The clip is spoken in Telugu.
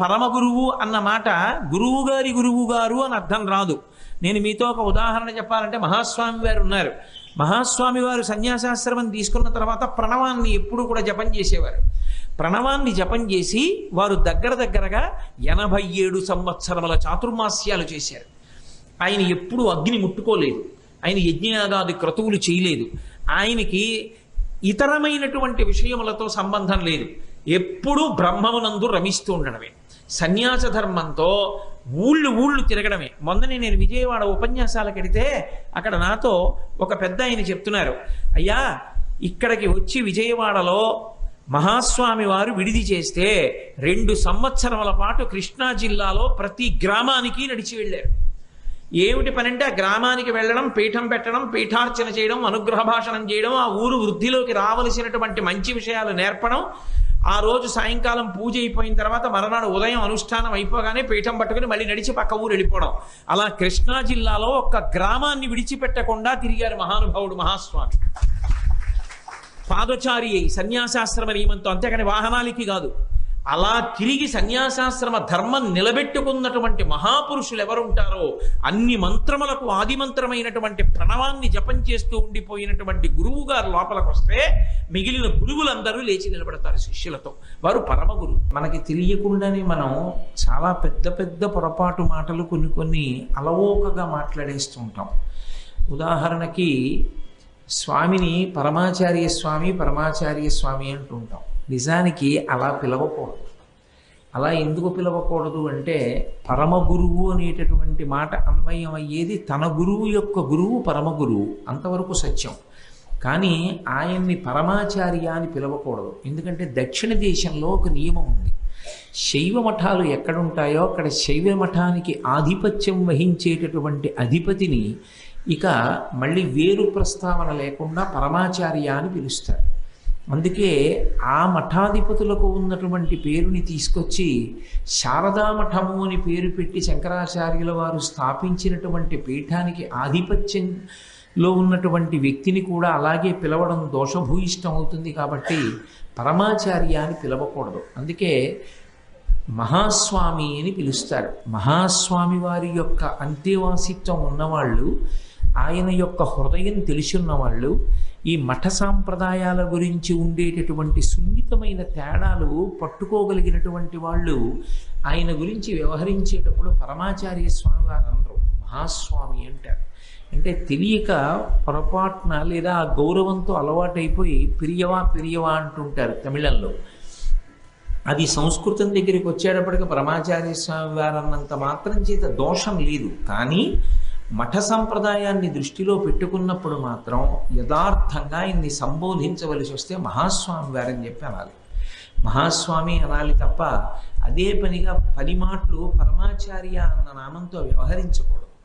పరమ గురువు అన్న మాట గురువు గారి గురువు గారు అని అర్థం రాదు. నేను మీతో ఒక ఉదాహరణ చెప్పాలంటే మహాస్వామి వారు ఉన్నారు. మహాస్వామి వారు సన్యాసాశ్రమం తీసుకున్న తర్వాత ప్రణవాన్ని ఎప్పుడు కూడా జపం చేసేవారు. ప్రణవాన్ని జపం చేసి వారు దగ్గర దగ్గరగా ఎనభై ఏడు సంవత్సరముల చాతుర్మాస్యాలు చేశారు. ఆయన ఎప్పుడూ అగ్ని ముట్టుకోలేదు. ఆయన యజ్ఞయాగాది క్రతువులు చేయలేదు. ఆయనకి ఇతరమైనటువంటి విషయములతో సంబంధం లేదు. ఎప్పుడూ బ్రహ్మమునందు రమిస్తూ ఉండడమే. సన్యాస ధర్మంతో ఊళ్ళు ఊళ్ళు తిరగడమే. మొన్ననే నేను విజయవాడ ఉపన్యాసాలకు వెడితే అక్కడ నాతో ఒక పెద్ద ఆయన చెప్తున్నారు. అయ్యా ఇక్కడికి వచ్చి విజయవాడలో మహాస్వామి వారు విడిది చేస్తే రెండు సంవత్సరముల పాటు కృష్ణా జిల్లాలో ప్రతి గ్రామానికి నడిచి వెళ్ళారు. ఏమిటి పని అంటే ఆ గ్రామానికి వెళ్ళడం పీఠం పెట్టడం పీఠార్చన చేయడం అనుగ్రహ భాషణం చేయడం ఆ ఊరు వృద్ధిలోకి రావలసినటువంటి మంచి విషయాలు నేర్పడం ఆ రోజు సాయంకాలం పూజ అయిపోయిన తర్వాత మరనాడు ఉదయం అనుష్ఠానం అయిపోగానే పీఠం పట్టుకుని మళ్ళీ నడిచి పక్క ఊరు వెళ్ళిపోవడం. అలా కృష్ణా జిల్లాలో ఒక్క గ్రామాన్ని విడిచిపెట్టకుండా తిరిగారు మహానుభావుడు మహాస్వామి. పాదచారి సన్యాసాశ్రమ నియమంతో అంతేకాని వాహనాలకి కాదు. అలా తిరిగి సన్యాసాశ్రమ ధర్మం నిలబెట్టుకున్నటువంటి మహాపురుషులు ఎవరుంటారో అన్ని మంత్రములకు ఆది మంత్రమైనటువంటి ప్రణవాన్ని జపం చేస్తూ ఉండిపోయినటువంటి గురువు గారు లోపలికి వస్తే మిగిలిన గురువులందరూ లేచి నిలబడతారు శిష్యులతో. వారు పరమ గురువు మనకి తెలియకుండానే మనం చాలా పెద్ద పెద్ద పొరపాటు మాటలు కొన్ని కొన్ని అలవోకగా మాట్లాడేస్తూ ఉంటాం ఉదాహరణకి స్వామిని పరమాచార్య స్వామి పరమాచార్య స్వామి అంటుంటాం. నిజానికి అలా పిలవకూడదు. అలా ఎందుకు పిలవకూడదు అంటే పరమ గురువు అనేటటువంటి మాట అన్వయం అయ్యేది తన గురువు యొక్క గురువు పరమ గురువు. అంతవరకు సత్యం. కానీ ఆయన్ని పరమాచార్య అని పిలవకూడదు. ఎందుకంటే దక్షిణ దేశంలో ఒక నియమం ఉంది. శైవ మఠాలు ఎక్కడుంటాయో అక్కడ శైవ మఠానికి ఆధిపత్యం వహించేటటువంటి అధిపతిని ఇక మళ్ళీ వేరు ప్రస్తావన లేకుండా పరమాచార్య అని పిలుస్తారు. అందుకే ఆ మఠాధిపతులకు ఉన్నటువంటి పేరుని తీసుకొచ్చి శారదామఠము అని పేరు పెట్టి శంకరాచార్యుల వారు స్థాపించినటువంటి పీఠానికి ఆధిపత్యంలో ఉన్నటువంటి వ్యక్తిని కూడా అలాగే పిలవడం దోషభూయిష్టం అవుతుంది కాబట్టి పరమాచార్య అని పిలవకూడదు. అందుకే మహాస్వామి అని పిలుస్తారు. మహాస్వామి వారి యొక్క అంత్యవాసిత్వం ఉన్నవాళ్ళు ఆయన యొక్క హృదయం తెలిసున్న వాళ్ళు ఈ మఠ సాంప్రదాయాల గురించి ఉండేటటువంటి సున్నితమైన తేడాలు పట్టుకోగలిగినటువంటి వాళ్ళు ఆయన గురించి వ్యవహరించేటప్పుడు పరమాచార్య స్వామి వారు అనరు. మహాస్వామి అంటారు. అంటే తెలియక పొరపాటున లేదా ఆ గౌరవంతో అలవాటైపోయి పిరియవా పిరియవా అంటుంటారు తమిళంలో. అది సంస్కృతం దగ్గరికి వచ్చేటప్పటికి పరమాచార్య స్వామి వారు అన్నంత మాత్రం చేత దోషం లేదు. కానీ మఠ సంప్రదాయాన్ని దృష్టిలో పెట్టుకున్నప్పుడు మాత్రం యథార్థంగా ఇన్ని సంబోధించవలసి వస్తే మహాస్వామి వారని చెప్పి అనాలి. మహాస్వామి అనాలి తప్ప అదే పనిగా పది మాటలు పరమాచార్య అన్న నామంతో వ్యవహరించకూడదు.